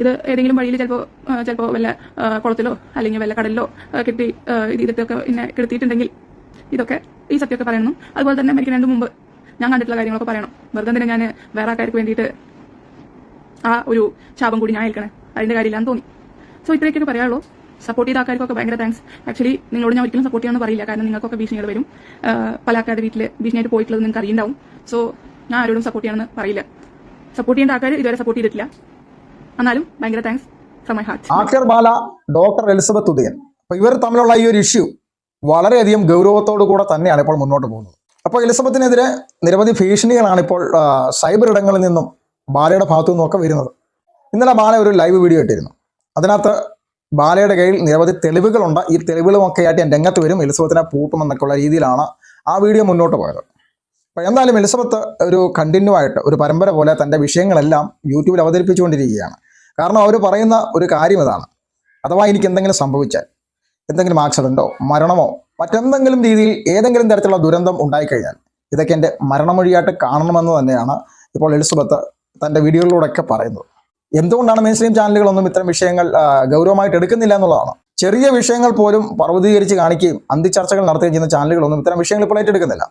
ഇത് ഏതെങ്കിലും വഴിയിൽ ചിലപ്പോൾ ചിലപ്പോൾ വല്ല കുളത്തിലോ അല്ലെങ്കിൽ വല്ല കടലിലോ കിട്ടി ഇത് ഇതൊക്കെ പിന്നെ കിടത്തിയിട്ടുണ്ടെങ്കിൽ ഇതൊക്കെ ഈ സത്യമൊക്കെ പറയണം അതുപോലെ തന്നെ മരിക്കുന്നതിന് മുമ്പ് ഞാൻ കണ്ടിട്ടുള്ള കാര്യങ്ങളൊക്കെ പറയണം. വെറുതെ തന്നെ ഞാൻ വേറെ ആൾക്കാർക്ക് വേണ്ടിയിട്ട് ആ ഒരു ശാപം കൂടി ഞാൻ ഏൽക്കണേ. അതിന്റെ കാര്യമില്ലാന്ന് തോന്നി. സോ ഇത്രയൊക്കെ പറയാനുള്ളൂ. സപ്പോർട്ട് ചെയ്ത ആൾക്കാർക്കൊക്കെ ഭയങ്കര താങ്ക്സ് ആക്ച്വലി നിങ്ങളോട് ഞാൻ ഒരിക്കലും സപ്പോർട്ട് ചെയ്യാമെന്ന് പറയില്ല. കാരണം നിങ്ങൾക്കൊക്കെ ഭീഷണികൾ വരും. പല ആൾക്കാരുടെ വീട്ടിൽ ഭീഷണിയായിട്ട് പോയിട്ടുള്ളത് നിങ്ങൾക്ക് അറിയുണ്ടാവും. സോ ഞാൻ ആരോടും സപ്പോർട്ട് ചെയ്യണമെന്ന് പറയില്ല. സപ്പോർട്ട് ചെയ്യേണ്ട ആൾക്കാർ ഇതുവരെ സപ്പോർട്ട് ചെയ്തിട്ടില്ല. എന്നാലും ഭയങ്കര thanks from my heart actor Bala doctor Elizabeth Udayan. അപ്പൊ ഇവർ തമ്മിലുള്ള ഈ ഒരു ഇഷ്യൂ വളരെയധികം ഗൗരവത്തോടു കൂടെ തന്നെയാണ് ഇപ്പോൾ മുന്നോട്ട് പോകുന്നത്. അപ്പോൾ എലിസബത്തിനെതിരെ നിരവധി ഭീഷണികളാണ് ഇപ്പോൾ സൈബർ ഇടങ്ങളിൽ നിന്നും ബാലയുടെ ഭാഗത്തു നിന്നൊക്കെ വരുന്നത്. ഇന്നലെ ബാല ഒരു ലൈവ് വീഡിയോ ഇട്ടിരുന്നു. അതിനകത്ത് ബാലയുടെ കയ്യിൽ നിരവധി തെളിവുകളുണ്ട്. ഈ തെളിവുകളുമൊക്കെ ആയിട്ട് ഞാൻ രംഗത്ത് വരും. എലിസബത്തിനെ പൂട്ടുമെന്നൊക്കെയുള്ള രീതിയിലാണ് ആ വീഡിയോ മുന്നോട്ട് പോയത്. അപ്പോൾ എന്തായാലും എലിസബത്ത് ഒരു കണ്ടിന്യൂ ആയിട്ട് ഒരു പരമ്പര പോലെ തന്റെ വിഷയങ്ങളെല്ലാം യൂട്യൂബിൽ അവതരിപ്പിച്ചുകൊണ്ടിരിക്കുകയാണ്. കാരണം അവർ പറയുന്ന ഒരു കാര്യം ഇതാണ്. അഥവാ എനിക്ക് എന്തെങ്കിലും സംഭവിച്ചാൽ എന്തെങ്കിലും ആക്സിഡന്റോ മരണമോ മറ്റെന്തെങ്കിലും രീതിയിൽ ഏതെങ്കിലും തരത്തിലുള്ള ദുരന്തം ഉണ്ടായിക്കഴിഞ്ഞാൽ ഇതൊക്കെ എന്റെ മരണമൊഴിയായിട്ട് കാണണമെന്ന് തന്നെയാണ് ഇപ്പോൾ എലിസബത്ത് തന്റെ വീഡിയോകളിലൂടെയൊക്കെ പറയുന്നത്. എന്തുകൊണ്ടാണ് മെയിൻ സ്ട്രീം ചാനലുകളൊന്നും ഇത്തരം വിഷയങ്ങൾ ഗൗരവമായിട്ട് എടുക്കുന്നില്ല എന്നുള്ളതാണ്. ചെറിയ വിഷയങ്ങൾ പോലും പർവതീകരിച്ച് കാണിക്കുകയും അന്തിച്ചർച്ചകൾ നടത്തുകയും ചെയ്യുന്ന ചാനലുകളൊന്നും ഇത്തരം വിഷയങ്ങൾ ഇപ്പോൾ ഏറ്റെടുക്കുന്നില്ല.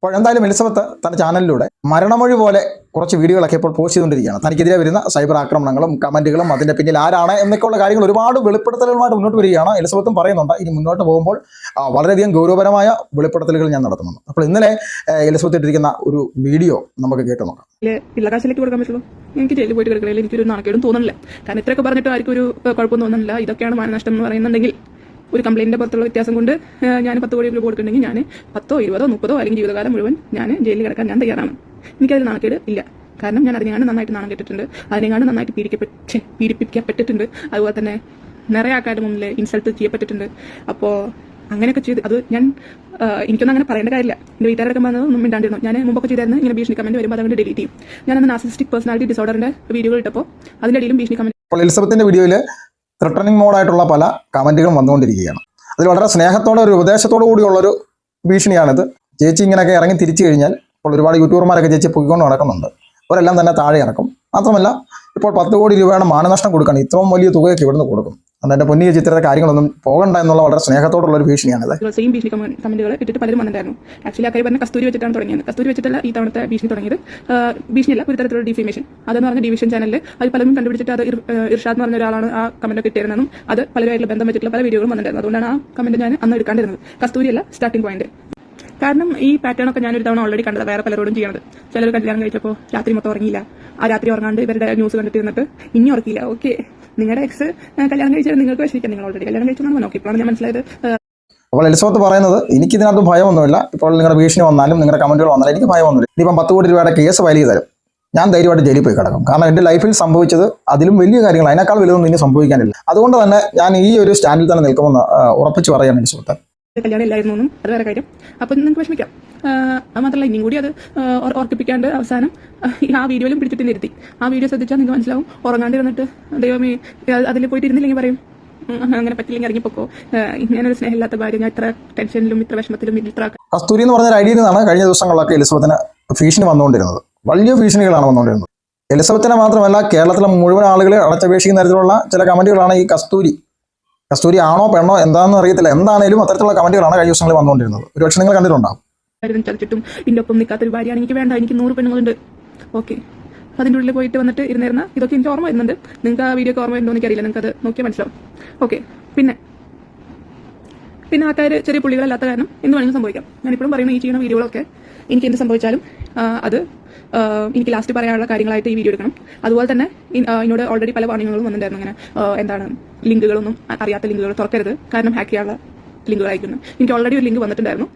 അപ്പോൾ എന്തായാലും എലിസബത്ത് തന്റെ ചാനലിലൂടെ മരണമൊഴി പോലെ കുറച്ച് വീഡിയോകളൊക്കെ ഇപ്പോൾ പോസ്റ്റ് ചെയ്തുകൊണ്ടിരിക്കുകയാണ്. തനിക്കെതിരെ വരുന്ന സൈബർ ആക്രമണങ്ങളും കമന്റുകളും അതിന്റെ പിന്നിൽ ആരാണ് എന്നൊക്കെയുള്ള കാര്യങ്ങൾ ഒരുപാട് വെളിപ്പെടുത്തലുകളുമായിട്ട് മുന്നോട്ട് വരികയാണ്. എലിസബത്തും പറയുന്നുണ്ട് ഇനി മുന്നോട്ട് പോകുമ്പോൾ വളരെയധികം ഗൗരവപരമായ വെളിപ്പെടുത്തലുകൾ ഞാൻ നടത്തുന്നുണ്ട്. അപ്പോൾ ഇന്നലെ എലിസബത്ത് ഇട്ടിരിക്കുന്ന ഒരു വീഡിയോ നമുക്ക് കേട്ടു നോക്കാം. പിള്ളകാശിലേക്ക് കൊടുക്കാൻ പറ്റുള്ളൂ. എനിക്ക് ജയിലിൽ പോയിട്ട് കിടക്കില്ല എനിക്കൊരു നാണക്കേടും തോന്നുന്നില്ല കാരണം ഇത്രയൊക്കെ പറഞ്ഞിട്ട് ആർക്കും ഒരു കുഴപ്പമൊന്നും തോന്നുന്നില്ല ഇതൊക്കെയാണ് മാനനഷ്ടം എന്ന് പറയുന്നുണ്ടെങ്കിൽ ഒരു കംപ്ലൈന്റിന്റെ പുറത്തുള്ള വ്യത്യാസം കൊണ്ട് ഞാൻ പത്ത് കോടി രൂപ കൊടുക്കുന്നുണ്ടെങ്കിൽ ഞാൻ പത്തോ ഇരുപതോ മുപ്പതോ അല്ലെങ്കിൽ ജീവിതകാലം മുഴുവൻ ഞാൻ ജയിലിൽ കിടക്കാൻ ഞാൻ തയ്യാറാണ്. എനിക്കതിൽ നാണക്കേട് ഇല്ല. കാരണം ഞാൻ അതിനെയാണ് നന്നായിട്ട് നാണം കെട്ടിട്ടുണ്ട്. അതിനെയാണ് നന്നായിട്ട് പീഡിക്കപ്പെട്ട് പീഡിപ്പിക്കപ്പെട്ടിട്ടുണ്ട്. അതുപോലെ തന്നെ നിറയെ ആൾക്കാരുടെ മുന്നിൽ ഇൻസൾട്ട് ചെയ്യപ്പെട്ടിട്ടുണ്ട്. അപ്പോൾ അങ്ങനെയൊക്കെ ചെയ്ത് അത് ഞാൻ എനിക്കൊന്നും അങ്ങനെ പറയേണ്ട കാര്യമില്ല. എന്റെ വീട്ടുകാരൊക്കെ ഒന്നും മിണ്ടാണ്ടിരുന്നു. ഞാൻ മുമ്പൊക്കെ ചെയ്തായിരുന്നു ഇങ്ങനെ ഭീഷണി കമന്റ് വരുമ്പോൾ അതുകൊണ്ട് ഡിലീറ്റ് ചെയ്യും. ഞാനന്ന് നാസിസ്റ്റിക് പേഴ്സണാലിറ്റി ഡിസോർഡറിന്റെ വീഡിയോകൾ ഇട്ടപ്പോൾ അതിന്റെ ഇടയിലും ഭീഷണി കമന്റ് എലിസബത്തിന്റെ വീഡിയോയിൽ ത്രിട്ടണിങ് മോഡായിട്ടുള്ള പല കമന്റുകളും വന്നുകൊണ്ടിരിക്കുകയാണ്. അതിൽ വളരെ സ്നേഹത്തോടെ ഒരു ഉപദേശത്തോടു കൂടിയുള്ളൊരു ഭീഷണിയാണിത്. ചേച്ചി ഇങ്ങനെയൊക്കെ ഇറങ്ങി തിരിച്ചു കഴിഞ്ഞാൽ ഇപ്പോൾ ഒരുപാട് യൂട്യൂബർമാരൊക്കെ ചേച്ചി പൊക്കിക്കൊണ്ട് നടക്കുന്നുണ്ട്. അവരെല്ലാം തന്നെ താഴെ ഇറക്കും. മാത്രമല്ല ഇപ്പോൾ പത്ത് കോടി രൂപയുടെ മാനനഷ്ടം കൊടുക്കണം ഇത്രയും വലിയ തുകയൊക്കെ ഇവിടുന്ന് കൊടുക്കും. അതുകൊണ്ട് പൊന്നിയ ചിത്രത്തെ കാര്യങ്ങളൊന്നും പോകണ്ട എന്നുള്ള വളരെ സ്നേഹത്തോടുള്ള ഒരു ഭീഷണിയാണിത്. സെയിം ഭീഷണി കമന്റുകൾ ഇട്ടിട്ട് പലരും വന്നിട്ടുണ്ടായിരുന്നു. ആക്ച്വലി ആ പറഞ്ഞ കസ്തൂരി വെച്ചിട്ടാണ് തുടങ്ങിയത്. കസ്തൂരി വെച്ചിട്ടല്ല ഈ തവണത്തെ ഭീഷണി തുടങ്ങിയത്. ഭീഷണിയല്ല ഒരു തരത്തിലുള്ള ഡിഫിമേഷൻ അതെന്ന് പറഞ്ഞ ഡിവിഷൻ ചാനലിൽ അത് പലരും കണ്ടുപിടിച്ചിട്ട് അത് ഇർഷാദ് എന്ന് പറഞ്ഞ ഒരാളാണ് ആ കമന്റ് ഇട്ടിരുന്നതും അത് പലരുമായിട്ടുള്ള ബന്ധം വെച്ചിട്ടുള്ള പല വീഡിയോകളും വന്നിട്ടുണ്ടായിരുന്നു. അതുകൊണ്ടാണ് ആ കമന്റ് ഞാൻ അന്ന് എടുക്കാണ്ടിരുന്നത്. കസ്തൂരിയല്ല സ്റ്റാർട്ടിംഗ് പോയിന്റ് കാരണം ഈ പാറ്റേൺ ഒക്കെ ഞാൻ ഒരു തവണ ഓൾറെഡി കണ്ടത് വേറെ പലരോടും ചെയ്യണത്. ചിലർ കല്യാണം കഴിച്ചപ്പോൾ രാത്രി മൊത്തം ഉറങ്ങിയില്ല. ആ രാത്രി ഉറങ്ങാണ്ട് ഇവരുടെ ന്യൂസ് കണ്ടിട്ട് ഇരുന്നിട്ട് ഇനി ഉറക്കില്ല ഓക്കെ നിങ്ങളുടെ എക്സ് കല്യാണം കഴിച്ചാൽ നിങ്ങൾക്ക് വിഷമിക്കാം. നിങ്ങൾ ഓൾറെഡി കല്യാണം കഴിച്ചു നോക്കി ഇപ്പോഴാണ് ഞാൻ മനസ്സിലായത് അപ്പോൾ എലിസബത്ത് പറയുന്നത് എനിക്ക് ഇതിനകത്ത് ഭയമൊന്നുമില്ല. ഇപ്പോൾ നിങ്ങളുടെ ഭീഷണി വന്നാലും നിങ്ങളുടെ കമന്റുകൾ വന്നാലും എനിക്ക് ഭയമൊന്നുമില്ല. ഇനിയിപ്പം പത്ത് കോടി രൂപയുടെ കേസ് ഫയൽ ചെയ്ത് തരും ഞാൻ ധൈര്യമായിട്ട് ജയിലിൽ പോയി കിടക്കും. കാരണം എന്റെ ലൈഫിൽ സംഭവിച്ചത് അതിലും വലിയ കാര്യങ്ങൾ അതിനേക്കാൾ വലുതൊന്നും ഇനി സംഭവിക്കാനില്ല. അതുകൊണ്ട് തന്നെ ഞാൻ ഈ ഒരു സ്റ്റാൻഡിൽ തന്നെ നിൽക്കുമെന്ന് ഉറപ്പിച്ച് പറയാൻ എലിസബത്ത്. കല്യാണം ഇല്ലായിരുന്നു എന്നും അത് വേറെ കാര്യം. അപ്പം നിങ്ങൾക്ക് വിഷമിക്കാം. അത് മാത്രമല്ല ഇനിയും കൂടി അത് ആഹ് ഓർക്കിപ്പിക്കാണ്ട് അവസാനം ആ വീഡിയോയിലും പിടിച്ചിട്ട് തന്നെ ഇരുത്തി ആ വീഡിയോ ശ്രദ്ധിച്ചാൽ നിങ്ങൾക്ക് മനസ്സിലാവും. ഉറങ്ങാണ്ട് ഇരുന്നിട്ട് ദൈവമേ അതിൽ പോയിട്ട് ഇരുന്നില്ലെങ്കിൽ പറയും അങ്ങനെ പറ്റില്ലെങ്കിൽ ഇറങ്ങിപ്പോക്കോ. ഇങ്ങനൊരു സ്നേഹമില്ലാത്ത ഭാര്യ ഞാൻ ഇത്ര ടെൻഷനിലും ഇത്ര വിഷമത്തിലും ഇത്ര കസ്തൂരി എന്ന് പറഞ്ഞ ഐഡിയയിൽ നിന്നാണ് കഴിഞ്ഞ ദിവസങ്ങളിലൊക്കെ എലിസബത്തിന് ഭീഷണി വന്നുകൊണ്ടിരുന്നത്. വലിയ ഭീഷണികളാണ് വന്നുകൊണ്ടിരുന്നത്. എലിസബത്തിനെ മാത്രമല്ല കേരളത്തിലെ മുഴുവൻ ആളുകളെ അടച്ചപേക്ഷിക്കുന്ന തരത്തിലുള്ള ചില കമന്റുകളാണ് ഈ കസ്തൂരി. കസ്തൂരി ആണോ പെണ്ണോ എന്താണെന്ന് അറിയത്തില്ല. എന്താണേലും അത്തരത്തിലുള്ള കമന്റുകളാണ് കഴിഞ്ഞ ദിവസങ്ങളിൽ വന്നുകൊണ്ടിരുന്നത്. ഒരുപക്ഷെ നിങ്ങൾ കണ്ടിട്ടുണ്ടാവും. ചതിച്ചിട്ടും ഇതിന്റെ ഒപ്പം നിൽക്കാത്തൊരു ഭാര്യയാണ് എനിക്ക് വേണ്ട. എനിക്ക് നൂറ് പെണ്ണുങ്ങളുണ്ട്. ഓക്കെ. അതിന്റെ ഉള്ളിൽ പോയിട്ട് വന്നിട്ട് ഇരുന്നിരുന്ന ഇതൊക്കെ എനിക്ക് ഓർമ്മ വരുന്നുണ്ട്. നിങ്ങൾക്ക് ആ വീഡിയോ ഓർമ്മ വരുന്നോ എനിക്കറിയില്ല. നിങ്ങൾക്ക് അത് നോക്കിയാൽ മനസ്സിലാവും. ഓക്കെ. പിന്നെ. പിന്നെ ആൾക്കാർ ചെറിയ പുള്ളികളല്ലാത്ത കാരണം എന്ത് വേണമെങ്കിലും സംഭവിക്കാം. ഞാനിപ്പോഴും പറയുന്ന ഈ ചെയ്യുന്ന വീഡിയോകളൊക്കെ എനിക്ക് എന്ത് സംഭവിച്ചാലും അത് എനിക്ക് ലാസ്റ്റ് പറയാനുള്ള കാര്യങ്ങളായിട്ട് ഈ വീഡിയോ എടുക്കണം. അതുപോലെ തന്നെ എന്നോട് ഓൾറെഡി പല വാർണിങ്ങുകളും വന്നിട്ടുണ്ടായിരുന്നു അങ്ങനെ എന്താണ് ലിങ്കുകളൊന്നും അറിയാത്ത ലിങ്കുകൾ തുറക്കരുത്. കാരണം ഹാക്ക് ചെയ്യാനുള്ള ലിങ്കുകളായിരിക്കുന്നു. എനിക്ക് ഓൾറെഡി ഒരു ലിങ്ക് വന്നിട്ടുണ്ടായിരുന്നു.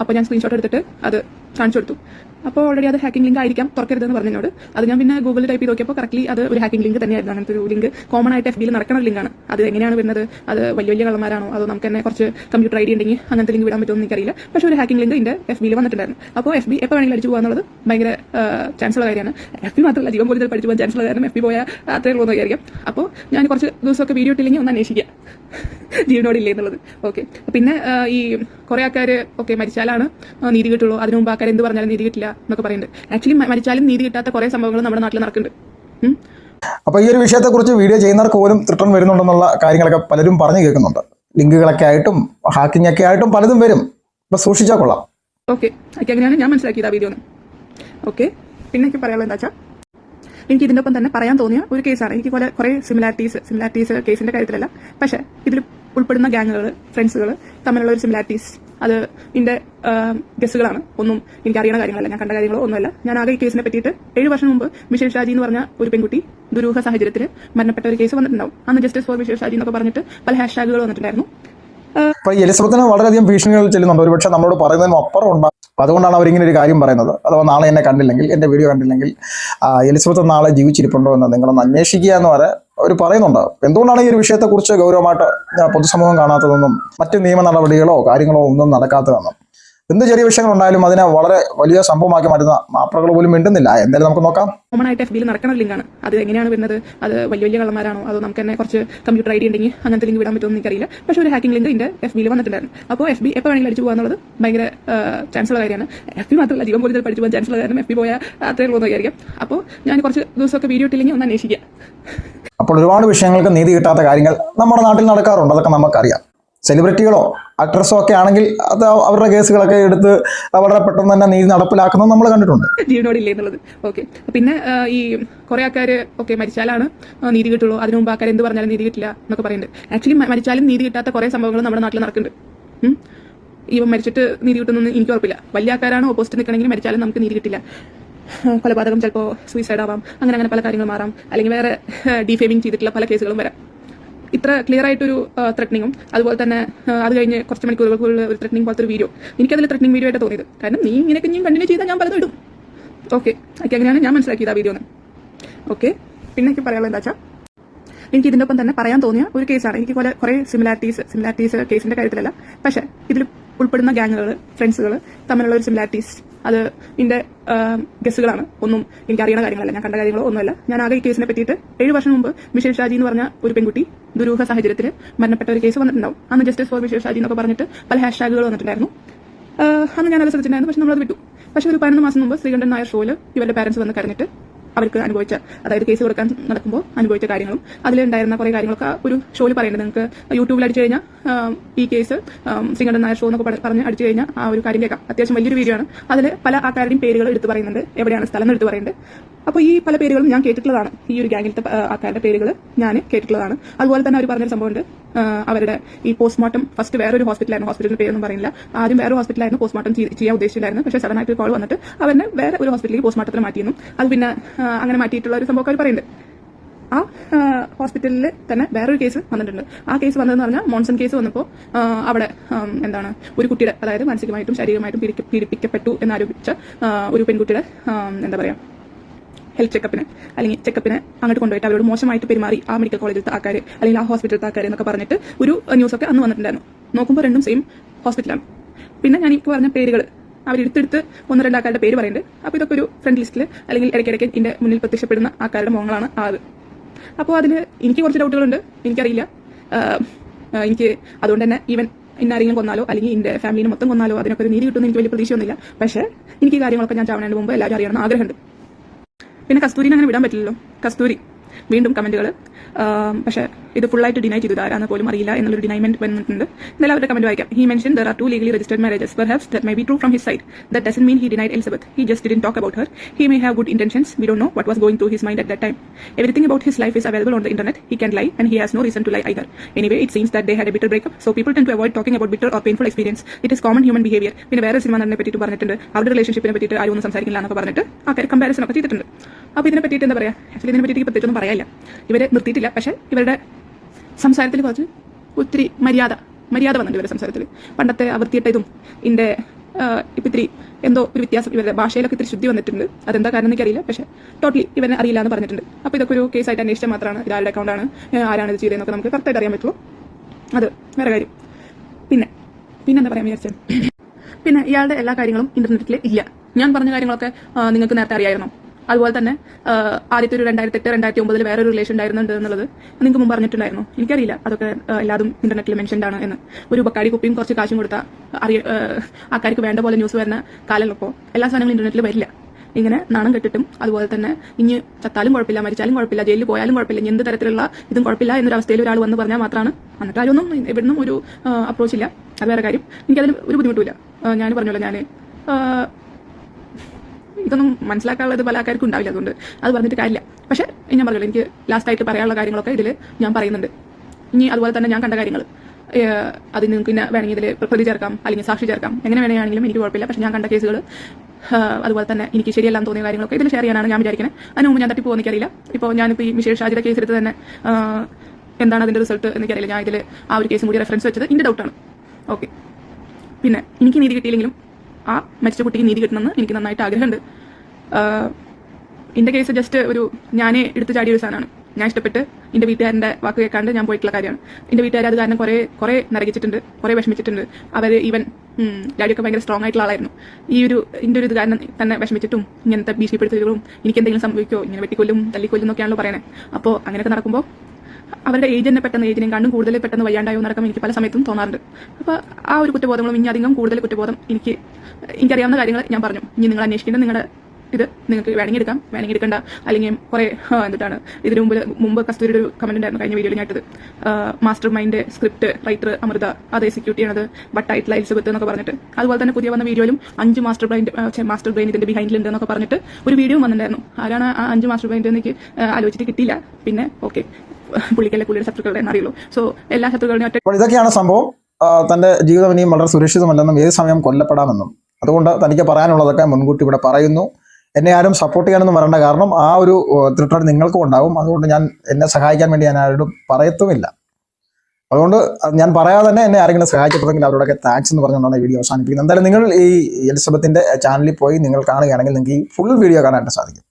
അപ്പോൾ ഞാൻ സ്ക്രീൻഷോട്ട് എടുത്തിട്ട് അത് കാണിച്ചു കൊടുത്തു. അപ്പോൾ ഓൾറെഡി അത് ഹാക്കിംഗ് ലിങ്ക് ആയിരിക്കാം. തുറക്കരുതെന്ന് പറഞ്ഞതിനോട് അത് ഞാൻ പിന്നെ ഗൂഗിൾ ടൈപ്പ് ചെയ്ത് നോക്കിയപ്പോൾ കറക്റ്റ്ലി അത് ഒരു ഹാക്കിംഗ് ലിങ്ക് തന്നെയായിരുന്നു. അങ്ങനത്തെ ഒരു ലിങ്ക് കോമൺ ആയിട്ട് എഫ് ബിയിൽ നടക്കുന്ന ലിങ്കാണ് അത് എങ്ങനെയാണ് വരുന്നത്? അത് വലിയ വലിയ കള്ളന്മാരാണോ? അതോ നമുക്ക് തന്നെ കുറച്ച് കമ്പ്യൂട്ടർ ഐ ഡി ഉണ്ടെങ്കിൽ അങ്ങനത്തെ ലിങ്ക് വിടാൻ പറ്റുമെന്ന് എനിക്കറിയില്ല. പക്ഷെ ഒരു ഹാക്കിംഗ് ലിങ്ക് എന്റെ എഫ് ബിയിൽ വന്നിട്ടുണ്ടായിരുന്നു. അപ്പോൾ എഫ് ബി എപ്പോൾ വേണമെങ്കിലും അടിച്ചു പോകാന്നുള്ളത് ഭയങ്കര ചാൻസ് ഉള്ള കാര്യമാണ്. എഫ് ബി മാത്രമല്ല ജീവൻ പോലും പഠിച്ചു പോകാൻ ചാൻസ് ഉള്ള കാരണം എഫ് ബി പോയാൽ അത്രയേ ഉള്ളൂ എന്ന് വിചാരിക്കാം. അപ്പോൾ ഞാൻ കുറച്ച് ദിവസമൊക്കെ വീഡിയോ ഇട്ടില്ലെങ്കിൽ ഒന്ന് അന്വേഷിക്കുക. ജീവനോടില്ലേ എന്നുള്ളത്. ഓക്കെ പിന്നെ ഈ കുറേ ആൾക്കാർ ഓക്കെ മരിച്ചാലാണ് നീതി കിട്ടുള്ളൂ. അതിനു മുമ്പ് ആൾക്കാർ എന്ത് പറഞ്ഞാലും നീതി കിട്ടില്ല എന്നൊക്കെ പറയുന്നുണ്ട്. ആക്ച്വലി മരിച്ചാലും നീതി കിട്ടാത്ത കുറേ സംഭവങ്ങൾ നമ്മുടെ നാട്ടിൽ നടക്കുന്നുണ്ട്. അപ്പൊ ഈ ഒരു വിഷയത്തെക്കുറിച്ച് വീഡിയോ ചെയ്യുന്നവർക്ക് പോലും റിട്ടേൺ വരുന്നുണ്ടെന്നുള്ള കാര്യങ്ങളൊക്കെ പലരും പറഞ്ഞു കേൾക്കുന്നുണ്ട്. ലിങ്കുകളൊക്കെ ആയിട്ടും ഹാക്കിംഗ് ഒക്കെ ആയിട്ടും പലതും വരും. അപ്പൊ സൂക്ഷിച്ചാൽ കൊള്ളാം. ഓക്കെ അങ്ങനെയാണ് ഞാൻ മനസ്സിലാക്കിയത് ആ വീഡിയോ ഓക്കെ പിന്നെ എനിക്ക് പറയാനുള്ളത് എന്താ വെച്ചാൽ എനിക്ക് ഇതിന്റെ ഒപ്പം തന്നെ പറയാൻ തോന്നിയ ഒരു കേസാണ് എനിക്ക് കുറെ കുറേ സിമിലാരിറ്റീസ് സിമിലാരിറ്റീസ് കേസിന്റെ കാര്യത്തിലല്ല. പക്ഷേ ഇതിൽ ഉൾപ്പെടുന്ന ഗ്യാങ്ങുകൾ ഫ്രണ്ട്സുകൾ തമ്മിലുള്ള ഒരു സിമിലാരിറ്റീസ് അത് ഇതിന്റെ ഗസ്സുകളാണ് ഒന്നും എനിക്ക് അറിയണ കാര്യങ്ങളല്ല. ഞാൻ കണ്ട കാര്യങ്ങളോ ഒന്നുമല്ല. ഞാൻ ആകെ ഈ കേസിനെ പറ്റിയിട്ട് ഏഴ് വർഷം മുമ്പ് മിഷേൽ ഷാജി എന്ന് പറഞ്ഞ ഒരു പെൺകുട്ടി ദുരൂഹ സാഹചര്യത്തിൽ മരണപ്പെട്ട ഒരു കേസ് വന്നിട്ടുണ്ടാവും. അന്ന് ജസ്റ്റിസ് ഫോർ മിഷേൽ ഷാജി എന്നൊക്കെ പറഞ്ഞിട്ട് പല ഹാഷ്ടാഗുകൾ വന്നിട്ടുണ്ടായിരുന്നു. എലിസബത്തിന് വളരെയധികം ഭീഷണികൾ ചെല്ലുന്നുണ്ട്. ഒരുപക്ഷെ നമ്മളോട് പറയുന്നതിനും അപ്പുറം ഉണ്ടാകും അപ്പോൾ അതുകൊണ്ടാണ് അവരിങ്ങനെ ഒരു കാര്യം പറയുന്നത്. അഥവാ നാളെ എന്നെ കണ്ടില്ലെങ്കിൽ എന്റെ വീഡിയോ കണ്ടില്ലെങ്കിൽ എലിസബത്ത് നാളെ ജീവിച്ചിരിപ്പുണ്ടോ എന്ന് നിങ്ങളൊന്ന് അന്വേഷിക്കുക എന്ന് വരെ അവർ പറയുന്നുണ്ട്. എന്തുകൊണ്ടാണ് ഈ ഒരു വിഷയത്തെക്കുറിച്ച് ഗൗരവമായിട്ട് പൊതുസമൂഹം കാണാത്തതെന്നും മറ്റ് നിയമ നടപടികളോ കാര്യങ്ങളോ ഒന്നും നടക്കാത്തതെന്നും. എന്ത് ചെറിയ വിഷയങ്ങൾ ഉണ്ടായാലും അതിനെ വളരെ വലിയ സംഭവമാക്കി മാറ്റുന്ന മാപ്രകൾ പോലും മിണ്ടുന്നില്ല. എന്തായാലും നമുക്ക് നോക്കാം. കോമൺ ആയിട്ട് എഫ് ബിയിൽ നടക്കുന്ന ലിങ്കാണ് അത് എങ്ങനെയാണ് വരുന്നത്? അത് വലിയ വലിയ കള്ളന്മാരാണോ? അതോ നമുക്ക് തന്നെ കുറച്ച് കമ്പ്യൂട്ടർ ഐ ഡി ഉണ്ടെങ്കിൽ അങ്ങനത്തെ ലിങ്ക് വിടാൻ പറ്റുമെന്ന് എനിക്കറിയില്ല. പക്ഷേ ഒരു ഹാക്കിംഗ് ലിങ്ക് ഇതിന്റെ എഫ് ബിയിൽ വന്നിട്ടുണ്ടായിരുന്നു. അപ്പോൾ എഫ് ബി എപ്പോൾ വേണമെങ്കിലും അടിച്ചു പോകാന്നുള്ളത് ഭയങ്കര ചാൻസ് ഉള്ള കാര്യമാണ്. എഫ് ബി മാത്രമല്ല ജീവൻ പോലും പഠിച്ചു പോകാൻ ചാൻസ് ഉള്ള കാരണം എഫ് ബി പോയാൽ അത്രേ ഉള്ളൂ അപ്പോൾ ഞാൻ കുറച്ച് ദിവസമൊക്കെ വീഡിയോ ഇട്ടില്ലെങ്കിൽ ഒന്ന് അന്വേഷിക്കുക അപ്പോൾ ഒരുപാട് വിഷയങ്ങൾക്ക് നീതി കിട്ടാത്ത കാര്യങ്ങൾ നമ്മുടെ നാട്ടിൽ നടക്കാറുണ്ട്. അതൊക്കെ നമുക്കറിയാം. സെലിബ്രിറ്റികളോ ആക്ട്രസോ ഒക്കെ ആണെങ്കിൽ അത് അവരുടെ കേസുകളൊക്കെ എടുത്ത് വളരെ പെട്ടെന്ന് തന്നെ നീതി നടപ്പിലാക്കുന്നത് നമ്മൾ കണ്ടിട്ടുണ്ട്. ജീവനോടില്ലേ എന്നുള്ളത്. ഓക്കെ പിന്നെ ഈ കുറെ ആൾക്കാർ ഓക്കെ മരിച്ചാലാണ് നീതി കിട്ടുള്ളൂ. അതിനു മുമ്പ് ആൾക്കാർ എന്ത് പറഞ്ഞാലും നീതി കിട്ടില്ല എന്നൊക്കെ പറയുന്നുണ്ട്. ആക്ച്വലി മരിച്ചാലും നീതി കിട്ടാത്ത കുറെ സംഭവങ്ങൾ നമ്മുടെ നാട്ടിൽ നടക്കുന്നുണ്ട്. ഇവ മരിച്ചിട്ട് നീതി കിട്ടുന്നൊന്നും എനിക്ക് ഉറപ്പില്ല. വലിയ ആൾക്കാരാണ് ഓപ്പോസിറ്റ് നിൽക്കണമെങ്കിൽ മരിച്ചാലും നമുക്ക് നീതി കിട്ടില്ല. കൊലപാതകം ചിലപ്പോൾ സൂയിസൈഡ് ആവാം. അങ്ങനെ അങ്ങനെ പല കാര്യങ്ങൾ മാറാം. അല്ലെങ്കിൽ വേറെ ഡിഫേമിങ് ചെയ്തിട്ടുള്ള പല കേസുകളും വരാം. ഇത്ര ക്ലിയർ ആയിട്ടൊരു ത്രെറ്റനിങ്ങും അതുപോലെ തന്നെ അത് കഴിഞ്ഞ് കുറച്ച് മണിക്കൂറുകൾക്കുള്ള ഒരു ത്രെറ്റനിങ് പോലത്തെ ഒരു വീഡിയോ എനിക്കതിൽ ത്രെറ്റനിങ് വീഡിയോ ആയിട്ട് തോന്നിയത്. കാരണം നീ ഇങ്ങനെയൊക്കെ ഞാൻ കണ്ടിന്യൂ ചെയ്താൽ ഞാൻ പലതും ഇടും. ഓക്കെ ഓക്കെ അങ്ങനെയാണ് ഞാൻ മനസ്സിലാക്കിയത് ആ വീഡിയോ ഓക്കെ പിന്നെ എനിക്ക് പറയാനുള്ളത് എന്താ വെച്ചാൽ എനിക്ക് ഇതിന്റെ ഒപ്പം തന്നെ പറയാൻ തോന്നിയ ഒരു കേസാണ് എനിക്ക് കുറെ കുറേ സിമിലാരിറ്റീസ് സിമിലാരിറ്റീസ് കേസിന്റെ കാര്യത്തിലല്ല. പക്ഷേ ഇതിൽ ഉൾപ്പെടുന്ന ഗ്യാങ്ങുകൾ ഫ്രണ്ട്സുകൾ തമ്മിലുള്ള ഒരു സിമിലാരിറ്റീസ് അത് ഇതിന്റെ ഗസ്സുകളാണ് ഒന്നും എനിക്ക് അറിയണ കാര്യങ്ങളല്ല. ഞാൻ കണ്ട കാര്യങ്ങളോ ഒന്നുമല്ല. ഞാൻ ആകെ ഈ കേസിനെ പറ്റിയിട്ട് ഏഴ് വർഷം മുമ്പ് മിഷേൽ ഷാജി എന്ന് പറഞ്ഞ ഒരു പെൺകുട്ടി ദുരൂഹ സാഹചര്യത്തിൽ മരണപ്പെട്ട ഒരു കേസ് വന്നിട്ടുണ്ടാവും. അന്ന് ജസ്റ്റിസ് ഫോർ മിഷേൽ ഷാജി എന്നൊക്കെ പറഞ്ഞിട്ട് പല ഹാഷ്ടാഗുകൾ വന്നിട്ടുണ്ടായിരുന്നു. അന്ന് അന്ന് ഞാനത് ശ്രദ്ധിച്ചിട്ടുണ്ടായിരുന്നു പക്ഷെ നമ്മളത് വിട്ടു. പക്ഷെ ഒരു പതിനൊന്ന് മാസം മുമ്പ് ശ്രീകണ്ഠൻ നായർ ഷോയിൽ ഇവരുടെ പാരന്റ്സ് വന്ന് കരഞ്ഞിട്ട് അവർക്ക് അനുഭവിച്ച അതായത് കേസ് കൊടുക്കാൻ നടക്കുമ്പോൾ അനുഭവിച്ച കാര്യങ്ങളും അതിലുണ്ടായിരുന്ന കുറേ കാര്യങ്ങളൊക്കെ ഒരു ഷോയിൽ പറയുന്നത് നിങ്ങൾക്ക് യൂട്യൂബിൽ അടിച്ചു കഴിഞ്ഞാൽ ഈ കേസ് ശ്രീകണ്ഠൻ നായർ ഷോ എന്നൊക്കെ പറഞ്ഞ് അടിച്ചു കഴിഞ്ഞാൽ ആ ഒരു കാര്യം കേൾക്കാം. അത്യാവശ്യം വലിയൊരു വീഡിയോ ആണ്. അതിൽ പല ആൾക്കാരുടെയും പേരുകൾ എടുത്ത് പറയുന്നുണ്ട്. എവിടെയാണ് സ്ഥലം എടുത്ത് പറയുന്നുണ്ട്. അപ്പോൾ ഈ പല പേരുകളും ഞാൻ കേട്ടിട്ടുള്ളതാണ്. ഈ ഒരു ഗ്യാങ്ങിലത്തെ ആൾക്കാരുടെ പേരുകൾ ഞാൻ കേട്ടിട്ടുള്ളതാണ്. അതുപോലെ തന്നെ അവർ പറഞ്ഞൊരു സംഭവമുണ്ട്. അവരുടെ ഈ പോസ്റ്റ്മോർട്ടം ഫസ്റ്റ് വേറൊരു ഹോസ്പിറ്റലായിരുന്നു ഹോസ്പിറ്റലിന്റെ പേരൊന്നും പറയുന്നില്ല. ആദ്യം വേറെ ഹോസ്പിറ്റലായിരുന്നു പോസ്റ്റ്മോർട്ടം ചെയ്യാൻ ഉദ്ദേശിച്ചില്ലായിരുന്നു പക്ഷേ സഡൻ ആയിട്ട് കോൾ വന്നിട്ട് അവരെ വേറെ ഒരു ഹോസ്പിറ്റലിലേക്ക് പോസ്റ്റ്മോർട്ടത്തിൽ മാറ്റിയിരുന്നു. അത് പിന്നെ അങ്ങനെ മാറ്റിയിട്ടുള്ള ഒരു സംഭവം അവർ പറയുന്നുണ്ട്. ആ ഹോസ്പിറ്റലിൽ തന്നെ വേറൊരു കേസ് വന്നിട്ടുണ്ട്. ആ കേസ് വന്നതെന്ന് പറഞ്ഞാൽ മോൺസൺ കേസ് വന്നപ്പോൾ അവിടെ എന്താണ് ഒരു കുട്ടിയുടെ അതായത് മാനസികമായിട്ടും ശാരീരികമായിട്ടും പീഡിപ്പിക്കപ്പെട്ടു എന്നാരോപിച്ച ഒരു പെൺകുട്ടിയുടെ എന്താ പറയുക ഹെൽത്ത് ചെക്കപ്പിന് അല്ലെങ്കിൽ ചെക്കപ്പിന് അങ്ങോട്ട് കൊണ്ടുപോയിട്ട് അവരോട് മോശമായിട്ട് പെരുമാറി ആ മെഡിക്കൽ കോളേജിലത്തെ ആൾക്കാർ അല്ലെങ്കിൽ ആ ഹോസ്പിറ്റലിൽ ആൾക്കാർ എന്നൊക്കെ പറഞ്ഞിട്ട് ഒരു ന്യൂസ് ഒക്കെ അന്ന് വന്നിട്ടുണ്ടായിരുന്നു. നോക്കുമ്പോൾ രണ്ടും സെയിം ഹോസ്പിറ്റലാണ് പിന്നെ ഞാൻ ഇപ്പോൾ പറഞ്ഞ പേരുകൾ അവരെടുത്തെടുത്ത് ഒന്ന് രണ്ട് ആൾക്കാരുടെ പേര് പറയുന്നുണ്ട്. അപ്പോൾ ഇതൊക്കെ ഒരു ഫ്രണ്ട് ലിസ്റ്റിൽ അല്ലെങ്കിൽ ഇടയ്ക്കിടയ്ക്ക് എന്റെ മുന്നിൽ പ്രത്യക്ഷപ്പെടുന്ന ആൾക്കാരുടെ മുഖങ്ങളാണ് ആത് അപ്പോൾ അതിൽ എനിക്ക് കുറച്ച് ഡൗട്ടുകളുണ്ട് എനിക്കറിയില്ല. എനിക്ക് അതുകൊണ്ട് തന്നെ ഈവൻ ഇന്നാരെങ്കിലും കൊന്നാലോ അല്ലെങ്കിൽ എന്റെ ഫാമിലിനെ മൊത്തം കൊന്നാലോ അതിനൊക്കെ ഒരു നീതി കിട്ടുമെന്ന് എനിക്ക് വലിയ പ്രതീക്ഷയൊന്നുമില്ല. പക്ഷേ എനിക്ക് കാര്യങ്ങളൊക്കെ ഞാൻ ചാവണേണ്ട മുമ്പ് എല്ലാവരും അറിയണമെന്ന് ആഗ്രഹമുണ്ട്. പിന്നെ കസ്തൂരിനെ അങ്ങനെ വിടാൻ പറ്റില്ലല്ലോ. കസ്തൂരി വീണ്ടും കമന്റുകൾ പക്ഷേ ഇത് ഫുള്ളായിട്ട് ഡിനൈ ചെയ്തു. ആരാന്ന് പോലും അറിയില്ല എന്നുള്ളൊരു ഡിനൈമെന്റ് വന്നിട്ടുണ്ട്. എന്നാലും അവരുടെ കമന്റ് വായിക്കാം. He mention there are two legally registered marriages perhaps that may be true from his side that doesn't mean he denied Elizabeth he just didn't talk about her he may have good intentions we Dr know what was going to his mind at that time everything about his life is available on the internet he can lie and he has no reason to lie either anyway it seems that they had a bitter breakup so people tend to avoid talking about bitter or painful experience it is common human behaviour പിന്നെ വേറെ cinema നടനെ പറ്റിയിട്ട് പറഞ്ഞിട്ടുണ്ട്. അവരുടെ റിലേഷൻഷിപ്പിനെ പറ്റിയിട്ട് ആരും ഒന്നും സംസാരിക്കില്ല എന്നൊക്കെ പറഞ്ഞിട്ട് ആൾക്കാർ കമ്പാരിസൺ ഒക്കെ ചെയ്തിട്ടുണ്ട്. അപ്പോൾ ഇതിനെ പറ്റിയിട്ട് എന്താ പറയുക ആക്ച്വലി ഇതിനെ പറ്റിയിട്ട് പ്രത്യേകിച്ചൊന്നും പറയാനില്ല. ഇവരെ നിർത്തിയിട്ടില്ല. പക്ഷേ ഇവരുടെ സംസാരത്തിൽ കുറച്ച് ഒത്തിരി മര്യാദ മര്യാദ വന്നിട്ടുണ്ട് ഇവരുടെ സംസാരത്തിൽ. പണ്ടത്തെ അവൃത്തിയിട്ട ഇതും ഇതിന്റെ ഇപ്പം ഇത്തിരി എന്തോ ഒരു വ്യത്യാസം ഇവരുടെ ഭാഷയിലൊക്കെ ഇത്തിരി ശുദ്ധി വന്നിട്ടുണ്ട്. അതെന്താ കാരണം എനിക്കറിയില്ല. പക്ഷേ ടോട്ടലി ഇവനെ അറിയില്ല എന്ന് പറഞ്ഞിട്ടുണ്ട്. അപ്പോൾ ഇതൊക്കെ ഒരു കേസായിട്ട് അന്വേഷിച്ചാൽ മാത്രമാണ് ഇത് ആരുടെ അക്കൗണ്ടാണ് ആരാണ് ഇത് ചെയ്തതെന്നൊക്കെ നമുക്ക് കറക്റ്റായിട്ട് അറിയാൻ പറ്റുള്ളൂ. അത് വേറെ കാര്യം. പിന്നെ പിന്നെ എന്താ പറയാൻ വിചാരിച്ചത് പിന്നെ ഇയാളുടെ എല്ലാ കാര്യങ്ങളും ഇന്റർനെറ്റിൽ ഇല്ല. ഞാൻ പറഞ്ഞ കാര്യങ്ങളൊക്കെ നിങ്ങൾക്ക് നേരത്തെ അറിയായിരുന്നു? അതുപോലെ തന്നെ ആദ്യത്തെ ഒരു രണ്ടായിരത്തി എട്ട് രണ്ടായിരത്തി ഒമ്പതിൽ വേറെ ഒരു റിലേഷൻ ഉണ്ടായിരുന്നുണ്ട് എന്നുള്ളത് നിങ്ങൾക്ക് മുമ്പ് പറഞ്ഞിട്ടുണ്ടായിരുന്നു എനിക്കറിയില്ല. അതൊക്കെ എല്ലാതും ഇന്റർനെറ്റിൽ മെൻഷൻ ആണ് എന്ന്. ഒരു ബക്കാടി കുപ്പിയും കുറച്ച് കാശും കൊടുത്ത അറിയ ആൾക്കാർക്ക് വേണ്ട പോലെ ന്യൂസ് വരുന്ന കാലമുള്ളപ്പോൾ എല്ലാ സാധനങ്ങളും ഇന്റർനെറ്റിൽ വരില്ല. ഇങ്ങനെ നാണം കെട്ടിട്ടും അതുപോലെ തന്നെ ഇനി ചത്താലും കുഴപ്പമില്ല മരിച്ചാലും കുഴപ്പമില്ല ജയിലിൽ പോയാലും കുഴപ്പമില്ല ഇനി എന്ത് തരത്തിലുള്ള ഇതും കുഴപ്പമില്ല എന്നൊരവസ്ഥയിൽ ഒരാൾ വന്ന് പറഞ്ഞാൽ മാത്രമാണ് എന്നിട്ട് ആരൊന്നും ഇവിടുന്നും ഒരു അപ്രോച്ച് ഇല്ല. അത് വേറെ കാര്യം. എനിക്കതിന് ഒരു ബുദ്ധിമുട്ടില്ല ഞാൻ പറഞ്ഞല്ലോ ഞാൻ ഇതൊന്നും മനസ്സിലാക്കാനുള്ളത് പല ആൾക്കാർക്കും ഉണ്ടാവില്ല അതുകൊണ്ട് അത് പറഞ്ഞിട്ട് കാര്യമില്ല. പക്ഷേ ഞാൻ പറഞ്ഞുള്ളൂ എനിക്ക് ലാസ്റ്റ് ആയിട്ട് പറയാനുള്ള കാര്യങ്ങളൊക്കെ ഇതിൽ ഞാൻ പറയുന്നുണ്ട്. ഇനി അതുപോലെ തന്നെ ഞാൻ കണ്ട കാര്യങ്ങൾ അത് നിങ്ങൾക്ക് പിന്നെ വേണമെങ്കിൽ ഇതിൽ പ്രതി ചേർക്കാം അല്ലെങ്കിൽ സാക്ഷി ചേർക്കാം. എങ്ങനെ വേണമെങ്കിലും എനിക്ക് കുഴപ്പമില്ല. പക്ഷേ ഞാൻ കണ്ട കേസുകൾ അതുപോലെ തന്നെ എനിക്ക് ശരിയല്ലാന്ന് തോന്നിയ കാര്യങ്ങളൊക്കെ ഇതിൽ ഷെയർ ചെയ്യാനാണ് ഞാൻ വിചാരിക്കുന്നത് അതിന് മുമ്പ് ഞാൻ തട്ടി പോകുന്ന എനിക്കറിയില്ല. ഇപ്പോൾ ഞാനിപ്പോൾ ഈ മിഷേൽ ഷാജിയുടെ കേസ് എടുത്ത് തന്നെ എന്താണ് അതിന്റെ റിസൾട്ട് എനിക്കറിയില്ല. ഞാൻ ഇതിൽ ആ ഒരു കേസും കൂടി റെഫറൻസ് വെച്ചത് എന്റെ ഡൗട്ടാണ് ഓക്കെ പിന്നെ എനിക്ക് നീതി കിട്ടിയില്ലെങ്കിലും ആ മരിച്ച കുട്ടിക്ക് നീതി കിട്ടണമെന്ന് എനിക്ക് നന്നായിട്ട് ആഗ്രഹമുണ്ട്. എന്റെ കേസ് ജസ്റ്റ് ഒരു ഞാനേ എടുത്തു ചാടിയ ഒരു സാധനമാണ്. ഞാൻ ഇഷ്ടപ്പെട്ട് എന്റെ വീട്ടുകാരന്റെ വാക്ക് കേൾക്കാണ്ട് ഞാൻ പോയിട്ടുള്ള കാര്യമാണ്. എന്റെ വീട്ടുകാർ അത് കാരണം കുറേ കുറേ നരകിച്ചിട്ടുണ്ട് കുറേ വിഷമിച്ചിട്ടുണ്ട്. അവർ ഈവൻ ഡാഡിയൊക്കെ ഭയങ്കര സ്ട്രോങ് ആയിട്ടുള്ള ആളായിരുന്നു. ഈ ഒരു എന്റെ ഒരു ഇത് കാരണം തന്നെ വിഷമിച്ചിട്ടും ഇങ്ങനത്തെ ഭീഷണിപ്പെടുത്തലുകളും എനിക്ക് എന്തെങ്കിലും സംഭവിക്കുമോ ഇങ്ങനെ വെട്ടിക്കൊല്ലും തല്ലിക്കൊല്ലും എന്നൊക്കെയാണല്ലോ പറയണേ. അപ്പോൾ അങ്ങനെയൊക്കെ നടക്കുമ്പോൾ അവരുടെ ഏജ് തന്നെ പെട്ടെന്ന് ഏജിനെയും കണ്ടും കൂടുതൽ പെട്ടെന്ന് വയ്യാണ്ടായോ നടക്കും എനിക്ക് പല സമയത്തും തോന്നാറുണ്ട്. അപ്പോൾ ആ ഒരു കുറ്റബോധങ്ങളും ഇനി അധികം കൂടുതൽ കുറ്റബോധം എനിക്ക് എനിക്കറിയാവുന്ന കാര്യങ്ങൾ ഞാൻ പറഞ്ഞു. ഇനി നിങ്ങൾ അന്വേഷിക്കേണ്ട നിങ്ങളുടെ ഇത് നിങ്ങൾക്ക് വേണമെങ്കിൽ എടുക്കാം. വേണമെങ്കിൽ എടുക്കണ്ട. അല്ലെങ്കിൽ കുറേ എന്തിട്ടാണ് ഇതിനു മുമ്പ് മുമ്പ് കസ്തൂരിയുടെ ഒരു കമന്റ് ഉണ്ടായിരുന്നു കഴിഞ്ഞ വീഡിയോയിൽ ഞാട്ടത് master mind script writer Amrita അത് എക്സിക്യൂട്ട് ചെയ്യണത് ബട്ടായിട്ടുള്ള എലിസബത്ത് എന്നൊക്കെ പറഞ്ഞിട്ട്. അതുപോലെ തന്നെ പുതിയ വന്ന വീഡിയോയിലും അഞ്ച് മാസ്റ്റർ ബ്രെയിൻ മാസ്റ്റർ ബ്രെയിൻ ഇതിന്റെ ബിഹൈൻഡിലുണ്ട് എന്നൊക്കെ പറഞ്ഞിട്ട് ഒരു വീഡിയോ വന്നിട്ടുണ്ടായിരുന്നു. ആരാണ് ആ അഞ്ച് മാസ്റ്റർ ബ്രെയിൻ എനിക്ക് ആലോചിച്ചിട്ട് കിട്ടിയില്ല. പിന്നെ ഓക്കെ പുള്ളിക്കല്ലേ പുള്ളിയുടെ ശത്രുക്കളുടെ എന്നറിയുള്ളൂ സോ എല്ലാ ശത്രുക്കളുടെയും ഇതൊക്കെയാണ് സംഭവം. തന്റെ ജീവിതം ഇനിയും വളരെ സുരക്ഷിതമല്ലെന്നും ഏത് സമയം കൊല്ലപ്പെടാമെന്നും. അതുകൊണ്ട് തനിക്ക് പറയാനുള്ളതൊക്കെ മുൻകൂട്ടി ഇവിടെ പറയുന്നു. എന്നെ ആരും സപ്പോർട്ട് ചെയ്യാനൊന്നും വരേണ്ട കാരണം ആ ഒരു ത്രിട്ടർ നിങ്ങൾക്കും ഉണ്ടാവും. അതുകൊണ്ട് ഞാൻ എന്നെ സഹായിക്കാൻ വേണ്ടി ഞാൻ ആരോടും പറയത്തുമില്ല. അതുകൊണ്ട് ഞാൻ പറയാതെ തന്നെ എന്നെ ആരെങ്കിലും സഹായിച്ചിട്ടുണ്ടെങ്കിൽ അവരോടൊക്കെ താങ്ക്സ് എന്ന് പറഞ്ഞുകൊണ്ടാണ് ഈ വീഡിയോ അവസാനിപ്പിക്കുന്നത്. എന്തായാലും നിങ്ങൾ ഈ എലിസബത്തിന്റെ ചാനലിൽ പോയി നിങ്ങൾ കാണുകയാണെങ്കിൽ നിങ്ങൾക്ക് ഈ ഫുൾ വീഡിയോ കാണാനായിട്ട് സാധിക്കും.